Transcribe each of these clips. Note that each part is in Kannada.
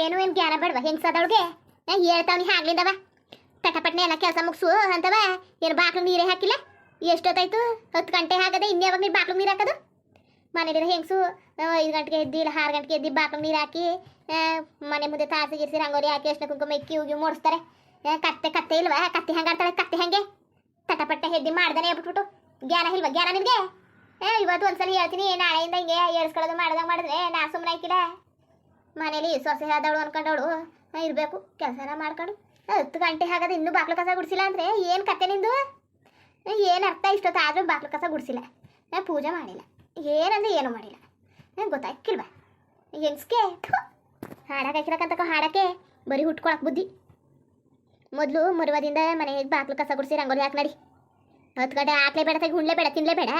ಏನು ಏನು ಜ್ಞಾನ ಬೇಡವ? ಹೆಂಗ್ಸದವಳಿಗೆ ಹೇಳ್ತಾವ್ನಿ ಆಗ್ಲಿಂದವ ಪಟಪಟ್ನೆ ಎಲ್ಲ ಕೆಲಸ ಮುಗಿಸು ಅಂತವ. ಏನು ಬಾಕ್ಲು ನೀರೇ ಹಾಕಿಲ್ಲ? ಎಷ್ಟೊತ್ತಾಯ್ತು? ಹತ್ತು ಗಂಟೆ ಹಾಕದೆ ಇನ್ಯಾವಾಗ ನೀರು ಬಾಕ್ಲು ನೀರು ಹಾಕೋದು? ಮನೇಲಿ ಹೆಂಗಸು ಐದು ಗಂಟೆಗೆ ಎದ್ದಿ ಇಲ್ಲ, ಆರು ಗಂಟೆಗೆ ಎದ್ದಿ ಬಾಕ್ಲು ನೀರು ಹಾಕಿ ಮನೆ ಮುಂದೆ ತಾಸಿ ಗಿರ್ಸಿ ರಂಗೋಲಿ ಹಾಕಿ ಎಷ್ಟು ಕುಂಕುಮ ಇಕ್ಕಿ ಹೋಗಿ ಮೂಡಿಸ್ತಾರೆ. ಕತ್ತೆ ಕತ್ತೆ ಇಲ್ವಾ? ಕತ್ತೆ ಹೆಂಗೆ ಆಡ್ತಾಳೆ? ಕತ್ತೆ ಹೆಂಗೆ? ತಟಪಟ್ಟೆ ಹೆದ್ದಿ ಮಾಡ್ದಾನೆ ಹೇಳ್ಬಿಟ್ಬಿಟ್ಟು. ಜ್ಞಾನ ಇಲ್ವಾ ಜ್ಞಾನ ನಿಮಗೆ ಏ ಇವತ್ತು ಒಂದ್ಸಲ ಹೇಳ್ತೀನಿ, ನಾಳೆಯಿಂದ ಹಿಂಗೆ ಏಳ್ಸ್ಕೊಳ್ಳೋದು ಮಾಡ್ದಂಗೆ ಮಾಡಿದ್ರೆ ನಾ ಸುಮ್ಮನೆ ಆಯ್ಕಿಲ್ಲ ಮನೇಲಿ ಸೊಸೆ ಆದವಳು ಅನ್ಕೊಂಡವಳು ಇರಬೇಕು, ಕೆಲಸನ ಮಾಡ್ಕೊಂಡು. ಹತ್ತು ಗಂಟೆ ಆಗದ ಇನ್ನೂ ಬಾಕ್ಲು ಕಸ ಗುಡಿಸಿಲ್ಲ ಅಂದರೆ ಏನು ಕತೆ ನಿಂದು? ಏನು ಅರ್ಥ ಇಷ್ಟೊತ್ತಾದ್ರೂ ಬಾಕ್ಲು ಕಸ ಗುಡಿಸಿಲ್ಲ. ನಾ ಪೂಜೆ ಮಾಡಿಲ್ಲ. ಏನಂದ್ರೆ ಏನು ಮಾಡಿಲ್ಲ. ನಂಗೆ ಗೊತ್ತಾಯ್ಕಿಲ್ವಾ ಹೆಂಗ್ಸ್ಗೆ ಹಾಡಕ್ಕೆ ಹಾಕಿರಕ್ಕಂತಕ ಹಾಡಕ್ಕೆ ಬರೀ ಹುಟ್ಕೊಳಕ್ ಬುದ್ಧಿ. ಮೊದಲು ಮರುವದಿಂದ ಮನೆಗೆ ಬಾಕ್ಲು ಕಸ ಗುಡಿಸಿ ರಂಗೋಲಿ ಹಾಕಿ ನಡಿ. ಹತ್ತು ಗಂಟೆ ಹಾಕ್ಲೇ ಬೇಡ, ತೆಗಿ ಉಣ್ಲೇ ಬೇಡ, ತಿನ್ಲೇ ಬೇಡ.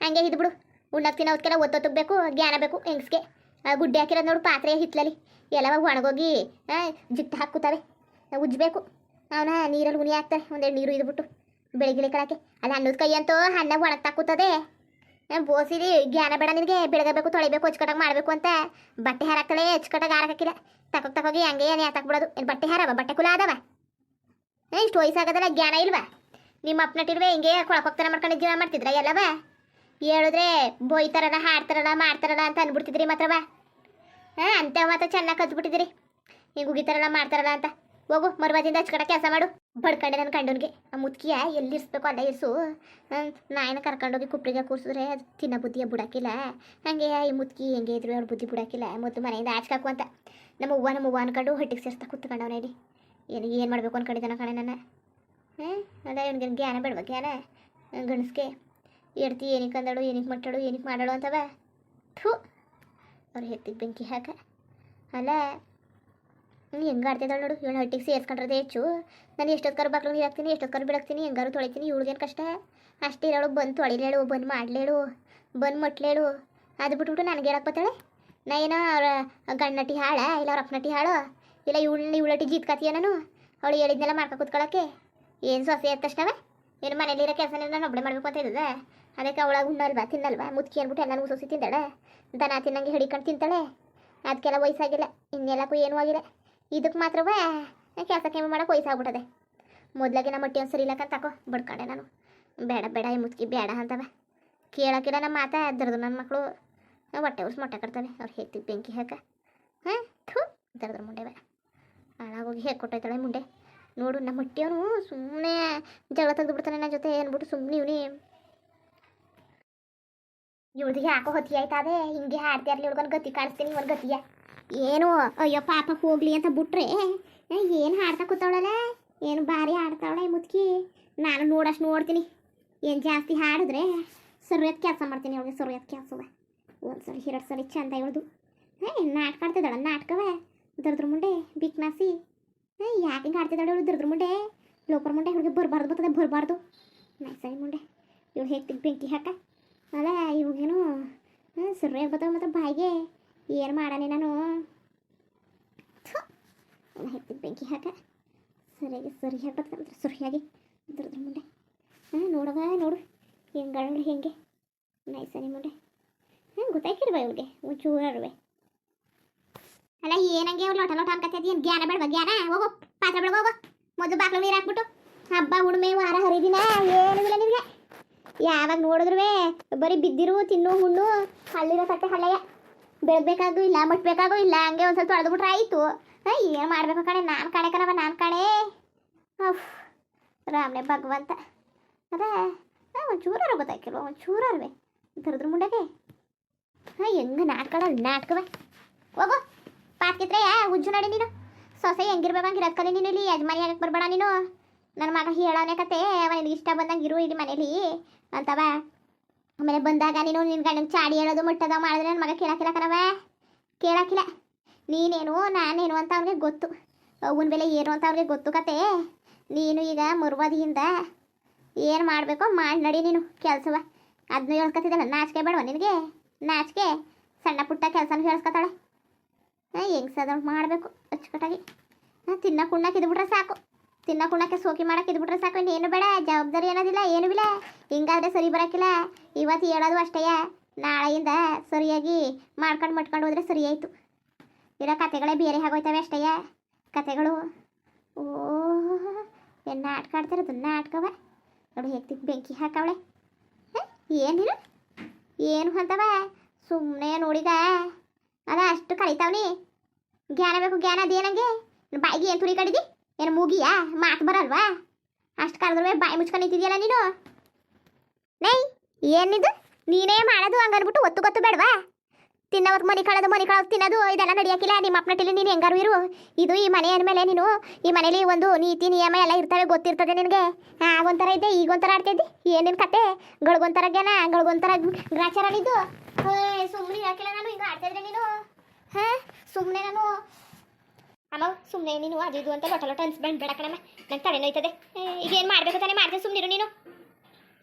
ಹಂಗೆ ಇದ್ಬಿಡು. ಉಣ್ಣಕ್ಕೆ ತಿನ್ನೋದಕ್ಕೆಲ್ಲ ಒತ್ತೊತ್ತಕ್ಕೆ ಬೇಕು ಜ್ಞಾನ ಬೇಕು ಹೆಂಗ್ಸ್ಗೆ ಗುಡ್ಡೆ ಹಾಕಿರೋದು ನೋಡು ಪಾತ್ರೆ ಹಿತ್ತಲಲ್ಲಿ ಎಲ್ಲವಾಗ ಒಣಗೋಗಿ ಜಿಟ್ಟು ಹಾಕುತ್ತವೆ ಉಜ್ಜಬೇಕು. ಅವನ ನೀರಲ್ಲಿ ಉನಿ ಹಾಕ್ತಾರೆ ಒಂದೆರಡು ನೀರು ಇದ್ಬಿಟ್ಟು ಬೆಳಗ್ಗೆ ಕಳಕ್ಕೆ ಅಲ್ಲಿ ಅನ್ನದ ಕೈ ಅಂತೂ ಅನ್ನ ಒಣಗ್ತಾ ಕೂತದೆ. ಬೋಸಿರಿ ಜ್ಞಾನ ಬೇಡ ನಿನಗೆ. ಬೆಳಗಬೇಕು ತೊಳಿಬೇಕು ಹಚ್ಕಟಾಗ ಮಾಡಬೇಕು ಅಂತ ಬಟ್ಟೆ ಹಾರಾಕ್ತಾಳೆ ಹಚ್ಕಟಾಗ ಹಾರಕ್ಕಿಲ್ಲ. ತಕೋಗಿ ತಕೋಗಿ ಹಂಗೆ ಏನು ಹಾಕ್ಬಿಡೋದು ಏನು ಬಟ್ಟೆ ಹಾರವ? ಬಟ್ಟೆ ಕುಲ ಅದಾವ ಏ, ಇಷ್ಟು ವಯಸ್ಸಾಗದಲ್ಲ ಜ್ಞಾನ ಇಲ್ವಾ? ನಿಮ್ಮ ಅಪ್ಪನಟ್ಟಿರುವೆ ಹಿಂಗೆ ಕೊಳಕೋಗ್ತಾನೆ ಮಾಡ್ಕೊಂಡು ಜೀವನ ಮಾಡ್ತಿದ್ರ ಎಲ್ಲವ? ಹೇಳಿದ್ರೆ ಬೋಯ್ತಾರಣ ಹಾಡ್ತಾರಣ ಮಾಡ್ತಾರಲ್ಲ ಅಂತ ಅನ್ಬಿಡ್ತಿದ್ರಿ ಮಾತ್ರವ ಹಾಂ, ಅಂತ ಮಾತ್ರ ಚೆನ್ನಾಗಿ ಕಲ್ತ್ಬಿಟ್ಟಿದ್ರಿ ಹಿಂಗೆ ಉಗಿತಾರಲ್ಲ, ಮಾಡ್ತಾರಲ್ಲ ಅಂತ. ಹೋಗು ಮರುವಾದಿಂದ ಹಚ್ಕಡೆ ಕೆಲಸ ಮಾಡು. ಬಡ್ಕಂಡೆ ನನ್ನ ಕಂಡೋನ್ಗೆ. ಆ ಮುತ್ಕಿಯ ಎಲ್ಲಿ ಅಲ್ಲ ಇರಿಸು ನಾಯಿನ ಕರ್ಕೊಂಡೋಗಿ ಕುಪ್ರಿಗೆ ಕೂರಿಸಿದ್ರೆ ಅದು ತಿನ್ನೋ ಬುದ್ಧಿಯ ಬುಡಾಕಿಲ್ಲ. ಹಂಗೆ ಈ ಮುತ್ಕಿ ಹೆಂಗೆ ಇದ್ರು ಅವ್ರ ಬುದ್ಧಿ ಬುಡಾಕಿಲ್ಲ. ಮೊದಲು ಮನೆಯಿಂದ ಆಚ್ಕಾಕು ಅಂತ. ನಮ್ಮ ಅವ್ವ ನಮ್ಮ ಅವ್ವ ಅನ್ಕೊಂಡು ಹೊಟ್ಟಿಗೆ ಸೇರಿಸ್ತಾ ಕೂತ್ಕೊಂಡವನೇ ಇಲ್ಲಿ. ಏನು ಏನು ಮಾಡಬೇಕು ಅನ್ಕೊಂಡಿದ್ದಾನ ಕಣೆ ನನ್ನ. ಹಾಂ, ಅಲ್ಲ, ಇವ್ನಿಗೆ ಜ್ಞಾನ ಬೇಡವ, ಜ್ಞಾನ? ಗಣಸ್ಗೆ ಎಡ್ತಿ ಏನಕ್ಕೆ ಅಂದಾಳು ಏನಕ್ಕೆ ಮಟ್ಟಾಳು ಏನಕ್ಕೆ ಮಾಡಾಳು ಅಂತವ? ಥೂ, ಅವ್ರು ಹೆತ್ತಿಗೆ ಬೆಂಕಿ ಹಾಕ. ಅಲ್ಲ ನೀನು ಹೆಂಗೆ ಆಡ್ತಿದ್ದಾಳೆ ನೋಡು, ಇವಳು ಹಟ್ಟಿಗೆ ಸೇರ್ಕೊಂಡ್ರೆ ಹೆಚ್ಚು. ನಾನು ಎಷ್ಟೊತ್ಕರು ಬಾಕ್ಲು ನೀರು ಹಾಕ್ತೀನಿ ಎಷ್ಟೊತ್ಕರು ಬಿಡಾಕ್ತೀನಿ, ಹೆಂಗಾರು ತೊಳಿತೀನಿ ಇವಳಿಗೇನು ಕಷ್ಟ? ಅಷ್ಟೇ ಇರೋಳು, ಬಂದು ತೊಳಿಲೇಳು, ಬಂದು ಮಾಡಲೇಳು, ಬಂದು ಮಟ್ಲೇಳು. ಅದು ಬಿಟ್ಬಿಟ್ಟು ನನಗೆ ಹೇಳಕ್ಕೆ ಬರ್ತಾಳೆ ನಾ ಏನೋ ಅವ್ರ ಗಂಡನಟಿ ಹಾಳ, ಇಲ್ಲ ಅವ್ರ ಅಪ್ಪನಟಿ ಹಾಳು? ಇಲ್ಲ ಇವಳನ್ನ ಇವಳಟಿ ಜೀತ್ಕತಿಯ ನಾನು? ಅವಳು ಹೇಳಿದ್ನೆಲ್ಲ ಮಾಡ್ಕೊ ಕೂತ್ಕೊಳ್ಳೋಕ್ಕೆ ಏನು ಸೊಸೆ ತಕ್ಷಣ ಏನು ಮನೇಲಿರೋ ಕೆಲಸ ನಾನು ಒಬ್ಬಳೆ ಮಾಡಬೇಕು ಅಂತ ಇದ್ದದೆ? ಅದಕ್ಕೆ ಅವಳಾಗ ಉಣ್ಣಲ್ವಾ ತಿನ್ನಲ್ವಾ? ಮುತ್ಕಿ ಅಂದ್ಬಿಟ್ಟು ಎಲ್ಲ ಸೊಸಿ ತಿಂದಾಳೆ ದನ ತಿನ್ನಂಗೆ ಹಿಡಿಕೊಂಡು ತಿಂತಾಳೆ. ಅದಕ್ಕೆಲ್ಲ ವಯಸ್ಸಾಗಿಲ್ಲ ಇನ್ನೆಲ್ಲಕ್ಕೂ ಏನೂ ಆಗಿಲ್ಲ. ಇದಕ್ಕೆ ಮಾತ್ರವೇ ಕೆಲಸ ಕೆಮ್ಮೆ ಮಾಡೋಕೆ ವಯಸ್ಸಾಗ್ಬಿಟ್ಟದೆ. ಮೊದಲಾಗಿ ನಮ್ಮ ಮಟ್ಟಿ ಒಂದು ಸರಿ ಇಲ್ಲಕ್ಕಂತ ತಕೋ, ಬಡ್ಕೊಂಡೆ ನಾನು. ಬೇಡ ಬೇಡ ಈ ಮುತ್ಕಿ ಬೇಡ ಅಂತವೆ. ಕೇಳೋಕ್ಕಿಲ್ಲ ನಮ್ಮ ಮಾತಾ, ದರ್ದು ನನ್ನ ಮಕ್ಕಳು ಹೊಟ್ಟೆ ಉರ್ಸ್ ಮೊಟ್ಟೆ ಕಟ್ತಾನೆ ಅವ್ರು ಹೆತ್ತಿ ಬೆಂಕಿ ಹಾಕ. ಹಾಂ, ಥೂ, ದರ್ದ್ರ ಮುಂಡೆ ಬೇಡ. ಹಾಳಾಗೋಗಿ ಹೇಗೆ ಕೊಟ್ಟೈತಾಳೆ ಮುಂಡೆ. ನೋಡು, ನಮ್ಮ ಮಟ್ಟಿಯವನು ಸುಮ್ಮನೆ ಜಗಳ ತೆಗೆದು ಬಿಡ್ತಾನೆ ನನ್ನ ಜೊತೆ ಅಂದ್ಬಿಟ್ಟು ಸುಮ್ಮನೆ ಇವನಿ. ಇವಳಿಗೆ ಯಾಕೋ ಹೊತ್ತಿ ಆಯ್ತಾದೆ ಹಿಂಗೆ ಹಾಡ್ತಿರ್ಲಿ ಇವ್ಳಿಗೊಂದು ಗತಿ ಕಾಣಿಸ್ತೀನಿ ಇವನ್ ಗತಿಯ ಏನು? ಅಯ್ಯೋ, ಪಾಪ ಹೋಗ್ಲಿ ಅಂತ ಬಿಟ್ರೆ ಏನು ಹಾಡ್ತಾ ಕೂತವಳಲ್ಲ? ಏನು ಭಾರಿ ಹಾಡ್ತಾವಳೆ ಮುದ್ಕಿ. ನಾನು ನೋಡಷ್ಟು ನೋಡ್ತೀನಿ. ಏನು ಜಾಸ್ತಿ ಹಾಡಿದ್ರೆ ಸರ್ವೇತ್ ಕೆಲಸ ಮಾಡ್ತೀನಿ ಅವಳಿಗೆ ಸರ್ವೇತ್ ಕೆಲಸವ ಒಂದು ಸರಿ ಎರಡು ಸರಿ ಚಂದ ಇವಳ್ದು. ಹೇ ನಾಟಕ ಆಡ್ತಿದ್ದಾಳ, ನಾಟಕವೇ? ದರ್ದ್ರ ಮುಂಡೆ ಬಿಕ್ ನಾಸಿ ಹಾಂ ಯಾಕೆ ಹಿಂಗೆ ಆಡ್ತಿದ್ದಾಳೆ ಇವಳು ದುರ್ದ್ರ ಮುಂಡೆ? ಲೋಪರ್ ಮುಂಡೆ, ಹುಡುಗಿ ಬರಬಾರ್ದು ಬರ್ತದೆ, ಬರಬಾರ್ದು. ನೈಸಾಯಿ ಮುಂಡೆ. ಇವಳು ಹೇಗೆ ಬೆಂಕಿ ಹಾಕ. ಅಲ್ಲ, ಇವಾಗೇನು ಸರಿಯಾಗಿ ಬರ್ತಾವೆ ಮತ್ತು ಬಾಯಿಗೆ. ಏನು ಮಾಡಾನೆ ನಾನು? ಹೆತ್ತಿಗೆ ಬೆಂಕಿ ಹಾಕ. ಸರಿಯಾಗಿ ಸರಿ ಹಾಕ್ಬೇಕು ಆಗಿ ದುರ್ದ್ರ ಮುಂಡೆ. ಹಾಂ ನೋಡವ ನೋಡು. ಹೆಂಗೆ ನೈಸನಿ ಮುಂಡೆ. ಹಾಂ ಇವಳಿಗೆ? ಒಂಚೂರು ಒಂಚೂರವೆ ಅಲ್ಲ ಏನಂಗೆ ಲೋಟ ಲೋಟ ಅನ್ಕತ್ತೈತಿ? ಏನು ಜ್ಞಾನ ಬೇಡವ ಜ್ಞಾನ? ಹೋಗೋ, ಪಾತ್ರೆ ಬೆಳಗ್ಗೆ ಹೋಗೋ. ಮೊದಲು ಬಾಕ್ಲು ನೀರು ಹಾಕ್ಬಿಟ್ಟು. ಹಬ್ಬ, ಹುಣ್ಣಿಮೆ, ವಾರ, ಹರಿದಿನ, ಏನು ಇಲ್ಲ ನಿನಗೆ ಯಾವಾಗ ನೋಡಿದ್ರು ಬರೀ ಬಿದ್ದಿರು, ತಿನ್ನು, ಹುಣ್ಣು ಹಳ್ಳಿರೋ ತಟ್ಟೆ ಹಳ್ಳೆಯ ಬೆಳಗ್ಬೇಕಾಗೂ ಇಲ್ಲ, ಮುಟ್ಬೇಕಾಗೂ ಇಲ್ಲ, ಹಂಗೆ ಒಂದು ಸ್ವಲ್ಪ ತೊಳೆದು ಬಿಟ್ರೆ ಆಯಿತು. ಏನು ಮಾಡಬೇಕು ಕಣೆ? ನಾನು ಕಾಣೆ ಕಣವ ನಾನು ಕಾಣೆ. ಅಫ್ ರಾಮನೆ ಭಗವಂತ. ಅದೇ ಒಂದು ಚೂರಾರ ಗೊತ್ತಾಕಿಲ್ವ ಒಂದು ಚೂರಾರ್ವೆ ದರದ್ರ ಮುಂಡಗೆ. ಹಾಂ ಹೆಂಗೆ ನಾಟ್ಕಳ ನಾಟ್ಕವೆ. ಹೋಗು. ಪಾತ್ಕಿತ್ರೆ ಉಜ್ಜು ನಡಿ ನೀನು. ಸೊಸೆ ಹೆಂಗಿರ್ಬೇಕಂಗೆ ಇರೋದ್ ಕಲಿ ನೀನು ಇಲ್ಲಿ ಯಜಮಾನಿ ಆಗಕ್ಕೆ ಬರ್ಬೇಡ ನೀನು. ನನ್ನ ಮಗ ಹೇಳೋನೇ ಕತೆ ಅವ ನಿನಗೆ ಇಷ್ಟ ಬಂದಂಗೆ ಇರು ಇಲ್ಲಿ ಮನೇಲಿ. ಅಂತವ, ಆಮೇಲೆ ಬಂದಾಗ ನೀನು ನಿನ್ನ ಗಂಡನ ಚಾಡಿ ಹೇಳೋದು ಮುಟ್ಟದ ಮಾಡಿದ್ರೆ ನನ್ನ ಮಗ ಕೇಳಕ್ಕಿಲ್ಲ ಕಣವ ಕೇಳಕ್ಕಿಲ್ಲ. ನೀನೇನು, ನಾನೇನು ಅಂತ ಅವ್ನಿಗೆ ಗೊತ್ತು. ಅವನ ಬೆಲೆ ಏನು ಅಂತ ಅವ್ರಿಗೆ ಗೊತ್ತು ಕತೆ. ನೀನು ಈಗ ಮರುವಾದಿಯಿಂದ ಏನು ಮಾಡಬೇಕೋ ಮಾಡಿ, ನಡಿ ನೀನು ಕೆಲಸವ. ಅದನ್ನ ಹೇಳ್ಕೊತಿದ್ದಲ್ಲ ನಾಚಿಕೆ ಬೇಡವ ನಿನಗೆ? ನಾಚಿಕೆ? ಸಣ್ಣ ಪುಟ್ಟ ಕೆಲಸನ ಹೇಳ್ಸ್ಕೊತಾಳೆ ಹಾಂ ಹೆಂಗ್ಸದ ಮಾಡಬೇಕು, ಅಚ್ಚುಕಟ್ಟಾಗಿ. ತಿನ್ನಕ್ಕೆ ಉಣ್ಣಕ್ಕೆ ಇದ್ಬಿಟ್ರೆ ಸಾಕು. ತಿನ್ನಕ್ಕೆ ಉಣ್ಣಕ್ಕೆ ಸೋಕಿ ಮಾಡಕ್ಕೆ ಇದ್ಬಿಟ್ರೆ ಸಾಕು. ಇನ್ನೇನು ಬೇಡ, ಜವಾಬ್ದಾರಿ ಏನೋದಿಲ್ಲ ಏನೂ ಇಲ್ಲ. ಹಿಂಗಾದ್ರೆ ಸರಿ ಬರೋಕ್ಕಿಲ್ಲ ಇವತ್ತು ಹೇಳೋದು ಅಷ್ಟೇ. ನಾಳೆಯಿಂದ ಸರಿಯಾಗಿ ಮಾಡ್ಕೊಂಡು ಮಟ್ಕೊಂಡು ಹೋದ್ರೆ ಸರಿ ಆಯಿತು. ಇರೋ ಕತೆಗಳೇ ಬೇರೆ ಆಗೋಯ್ತವೆ ಅಷ್ಟೇ. ಕತೆಗಳು ಓ ಏನು ನಾಟಕ ಅದನ್ನ ನಾಟಕವ. ನೋಡು ಹೆಕ್ತಿ ಬೆಂಕಿ ಹಾಕವಳೆ. ಏನು ಏನು ಅಂತವ? ಸುಮ್ಮನೆ ನೋಡಿದ ಅದ ಅಷ್ಟು ಕಲಿತಾವ್ನಿ. ಜ್ಞಾನ ಬೇಕು, ಜ್ಞಾನ ಅದೇನಂಗೆ ಬಾಯಿಗೆ ಏನು ತುರಿ ಕಡಿದಿ? ಏನು ಮೂಗಿಯಾ? ಮಾತು ಬರಲ್ವಾ? ಅಷ್ಟು ಕರೆದ್ರೆ ಬಾಯಿ ಮುಚ್ಕೊಂಡು ನಿಂತಿದ್ಯಲ್ಲ ನೀನು? ನೈ ಏನಿದು ನೀನೇ ಮಾಡೋದು ಹಂಗನ್ಬಿಟ್ಟು ಒತ್ತು ಗೊತ್ತು ಬೇಡವಾ? ತಿನ್ನೋವತ್ತು ಮನೆ ಕಳೋದು ಮನೆ ಕಳೋದು ತಿನ್ನೋದು, ಇದೆಲ್ಲ ನಡೆಯೋಕ್ಕಿಲ್ಲ ನಿಮ್ಮ ಅಪ್ಪನಟ್ಟಿಲಿ ನೀನು ಹೆಂಗಾರು ಇರು. ಇದು ಈ ಮನೆ ಅಂದಮೇಲೆ ನೀನು, ಈ ಮನೇಲಿ ಒಂದು ನೀತಿ, ನಿಯಮ ಎಲ್ಲ ಇರ್ತವೆ, ಗೊತ್ತಿರ್ತದೆ ನಿನಗೆ. ಆ, ಒಂಥರ ಇದ್ದೆ ಈಗ ಒಂಥರ ಆಡ್ತಿದ್ದಿ ಏನೇನು ಕತೆ? ಗಳಿಗೊಂಥರ ಜ್ಞಾನ, ಗಳಿಗೊಂಥರ ಗ್ರಾಚಾರಲ್ಲಿದ್ದು ಸುಮ್ಮನೆ ಯಾಕಿಲ್ಲ ನಾನು? ಈಗ ಆಡ್ತಿದ್ರೆ ನೀನು? ಹಾಂ? ಸುಮ್ಮನೆ ನಾನು? ಅಮ್ಮ ಸುಮ್ಮನೆ ನೀನು ಅದು ಇದು ಅಂತ ಲೊಟ ಲೊಟ ಅನ್ಸ್ಬಂದು ಬೇಡ ಕಣಮ್ಮ ನಂಗೆ ತಲೆ ನೋಯ್ತದೆ. ಈಗ ಏನು ಮಾಡಬೇಕು ತಾನೇ ಮಾಡ್ತೀನಿ ಸುಮ್ಮನಿರು ನೀನು.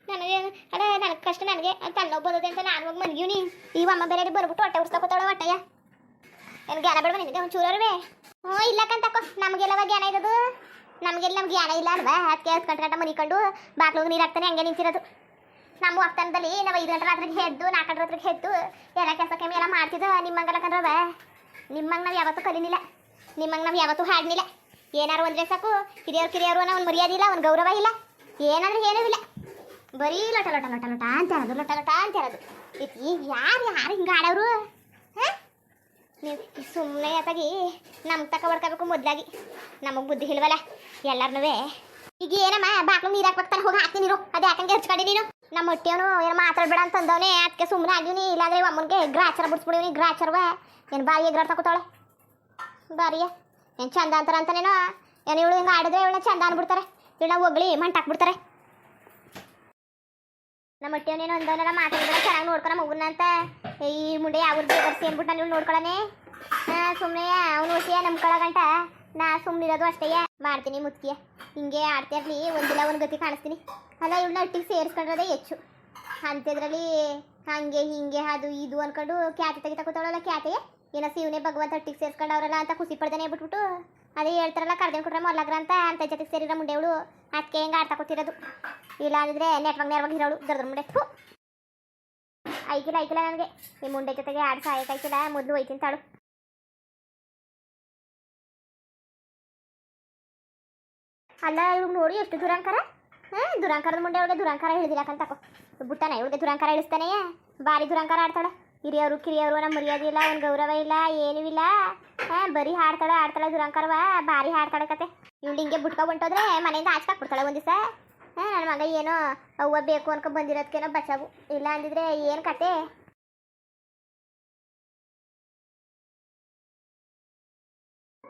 ನನಗೆ ಅಲ್ಲ ನನಗೆ ಕಷ್ಟ ನನಗೆ ತಲೆನೋವು ಬರೋದೆ ಅಂತ ನಾನು ಹೋಗಿ ಮನ್ಗಿವ್ನಿ ಈ ಅಮ್ಮ ಬೇರೆ ಬರ್ಬಿಟ್ಟು ಹೊಟ್ಟೆ ಉರ್ಸ್ಕೊತಾಳ ಹೊಟ್ಟೆಯ ಏನು ಜ್ಞಾನ ಬೇಡ ನಿನಗೆ? ಒಂದು ಚೂರವೇ ಹ್ಞೂ ಇಲ್ಲ ನಮಗೆಲ್ಲ ನಮಗೆಲ್ಲವ ಜ್ಞಾನ ಇರೋದು. ನಮಗೆಲ್ಲ ನಮ್ಗೆ ಜ್ಞಾನ ಇಲ್ಲ ಅಲ್ವಾ? ಅದಕ್ಕೆ ಗಂಟೆ ಗಂಟೆ ಮನಿಕೊಂಡು. ಬಾಗ್ಲಿಗೆ ನೀರು ಹಾಕ್ತಾನೆ ಹಂಗೆ ನಿಂತಿರೋದು. ನಮ್ಮ ವಾಗ್ತಾನದಲ್ಲಿ ನಾವು ಐದು ಗಂಟೆ ರಾತ್ರಿಗೆ ಎದ್ದು ನಾಲ್ಕು ಗಂಟೆ ರಾತ್ರಿಗೆ ಎದ್ದು ಎಲ್ಲ ಕೆಲಸ ಕೆಮ್ಮಿ ಎಲ್ಲ ಮಾಡ್ತಿದ್ದು ನಿಮ್ಮಂಗಲ್ಲ ಕಂಡ್ರವ? ನಿಮ್ಮಂಗೆ ನಾವು ಯಾವತ್ತೂ ಕಲಿನಿಲ್ಲ. ನಿಮ್ಮಂಗೆ ನಾವು ಯಾವತ್ತೂ ಹಾಡಿನಿಲ್ಲ. ಏನಾರು ಒಂದ್ರೆ ಸಾಕು. ಹಿರಿಯರು ಕಿರಿಯರು ಅನ್ನೋ ಒಂದು ಮರ್ಯಾದೆ ಇಲ್ಲ, ಒಂದು ಗೌರವ ಇಲ್ಲ. ಏನಾದ್ರೂ ಏನೂ ಇಲ್ಲ. ಬರೀ ಲೊಟ ಲೊಟ ಲೊಟ ಲೊಟ ಅಂತ ಹೇಳೋದು, ಲೊಟ ಲೊಟ ಅಂತ ಹೇಳೋದು. ಈಗ ಯಾರು ಯಾರು ಹಿಂಗೆ ಆಡೋರು ಹಾಂ? ನೀವು ಸುಮ್ಮನೆ ಆತಾಗಿ ನಮ್ಗೆ ತಕ ಹೊಡ್ಕೋಬೇಕು ಮೊದಲಾಗಿ. ನಮಗೆ ಬುದ್ಧಿ ಇಲ್ವಲ್ಲ? ಎಲ್ಲರನ್ನೂ ಈಗ ಏನಮ್ಮ, ಬಾಕ್ಲು ನೀರು ಹಾಕ್ಬೇಕಾನೆ ಹೋಗಿ ಹಾಕ್ತೀನಿ ನೀರು ಅದು ಯಾಕಂಗೆ ಕಡಿ ನೀನು? ನಮ್ಮ ಹೊಟ್ಟೆವನು ಏನು ಮಾತಾಡ್ಬೇಡ ಅಂತ ಅಂದವನೇ. ಅದಕ್ಕೆ ಸುಮ್ಮನೆ ಆಗಿವ್ನಿ ಇಲ್ಲಾಂದ್ರೆ ಅಮ್ಮನಿಗೆ ಗ್ರಾಚಾರ ಬಿಡಿಸ್ಬಿಡಿವ್ನಿ ಗ್ರಾಚಾರವ ಏನು ಬಾರಿ ಎಗ್ರಾಡ್ತಾ ಕೂತಾಳೆ ಬಾರಿಯ. ಏನು ಚಂದ ಅಂತಾರ ಅಂತಾನೇನೋ. ಏನು ಇವಳು ಹಿಂಗೆ ಆಡಿದ್ರೆ ಇವಳನ್ನ ಚಂದ ಅನ್ಬಿಡ್ತಾರೆ. ಇವಳನ್ನ ಒಗ್ಳಿ ಮಂಟಾಕ್ಬಿಡ್ತಾರೆ ನಮ್ಮ ಹೊಟ್ಟೆವನೇನು ಅಂದವನೆಲ್ಲ ಮಾತಾಡಿದ್ರೆ ಚೆನ್ನಾಗಿ ನೋಡ್ಕೊಳ ಮಗುನ ಅಂತ. ಈ ಮುಂಡೆ ಯಾವ ಬರ್ಸಿ ಅಂದ್ಬಿಟ್ಟು ನಾನು ಇವ್ಳು ನೋಡ್ಕೊಳನೆ. ಸುಮ್ಮನೆ ಅವನು ಹುಸಿಯ ಗಂಟ. ನಾ ಸುಮ್ಮನಿರೋದು ಅಷ್ಟೇ ಮಾಡ್ತೀನಿ ಮುತ್ಕಿಯ ಹಿಂಗೆ ಆಡ್ತಾ ಇರಲಿ, ಒಂದಿಲ್ಲ ಒಂದು ಗತಿ ಕಾಣಿಸ್ತೀನಿ. ಅಲ್ಲ ಇವಳನ್ನ ಒಟ್ಟಿಗೆ ಸೇರಿಸ್ಕೊಂಡ್ರದೇ ಹೆಚ್ಚು. ಅಂಥದ್ರಲ್ಲಿ ಹಂಗೆ ಹಿಂಗೆ ಅದು ಇದು ಅನ್ಕೊಂಡು ಕ್ಯಾತೆ ತೆಗಿತಾ ಕೂತಾಳಲ್ಲ ಕ್ಯಾತೆಗೆ ಏನೋ ಶಿವನೇ ಭಗವಂತ ಒಟ್ಟಿಗೆ ಸೇರಿಸ್ಕೊಂಡವ್ರಲ್ಲ ಅಂತ ಖುಷಿ ಪಡ್ದೇನೆ ಬಿಟ್ಬಿಟ್ಟು ಅದೇ ಹೇಳ್ತಾರಲ್ಲ, ಕರ್ದೇನು ಕೊಟ್ರೆ ಮೊಲ್ಲಗ್ರ ಅಂತ ಅಂತ ಜೊತೆಗೆ ಸೇರಿರೋ ಮುಂಡೆವಳು ಅದಕ್ಕೆ ಹೆಂಗೆ ಆಡ್ತಾ ಕೂತಿರೋದು. ಇಲ್ಲ ಅಂದಿದ್ರೆ ನೆಟ್ವರ್ಕ್ ನೇರವಾಗಿ ಇರೋಳು ದರ್ದ್ರ ಮುಂಡೆ. ಥೂ ಐಕಿಲ್ಲ ಐಕಿಲ್ಲ ನನಗೆ. ಈ ಮುಂಡೆ ಜೊತೆಗೆ ಆಡ್ ಸಾಯಕಾಯ್ತಿಲ್ಲ ಮೊದಲು ಒಯ್ತೀನಿ ತಾಳು ಅಲ್ಲ ಇವ್ರು ನೋಡಿ ಎಷ್ಟು ದೂರ ದುರಂಕಾರ ಹಾಂ ದುರಂಕಾರದ ಮುಂದೆ ಅವಳಿಗೆ ದುರಂಕಾರ ತಕೋ. ಬುಟ್ಟನ, ಇವಳಿಗೆ ದುರಂಕಾರ ಇಳಿಸ್ತಾನೆ ಭಾರಿ ದುರಂಕಾರ ಆಡ್ತಾಳೆ. ಹಿರಿಯವರು, ಕಿರಿಯವರು, ನಮ್ಮ ಮರ್ಯಾದೆ ಇಲ್ಲ ಒಂದು ಗೌರವ ಇಲ್ಲ, ಏನೂ ಇಲ್ಲ. ಹಾಂ, ಬರೀ ಹಾಡ್ತಾಳೆ ಆಡ್ತಾಳೆ ದುರಂಕಾರವ ಭಾರಿ ಹಾಡ್ತಾಳೆ ಕತೆ. ಇವಳು ಹಿಂಗೆ ಬುಟ್ಕ ಹೊಂಟೋದ್ರೆ ಮನೆಯಿಂದ ಆಚೆ ಹಾಕ್ಬಿಡ್ತಾಳೆ ಒಂದು ದಿವಸ ಹಾಂ ನನ್ನ ಮಗ ಏನೋ ಅವ್ವ ಬೇಕು ಅನ್ಕೊ ಬಂದಿರೋದಕ್ಕೇನೋ ಬಚಾವು. ಇಲ್ಲ ಅಂದಿದ್ರೆ ಏನು ಕತೆ?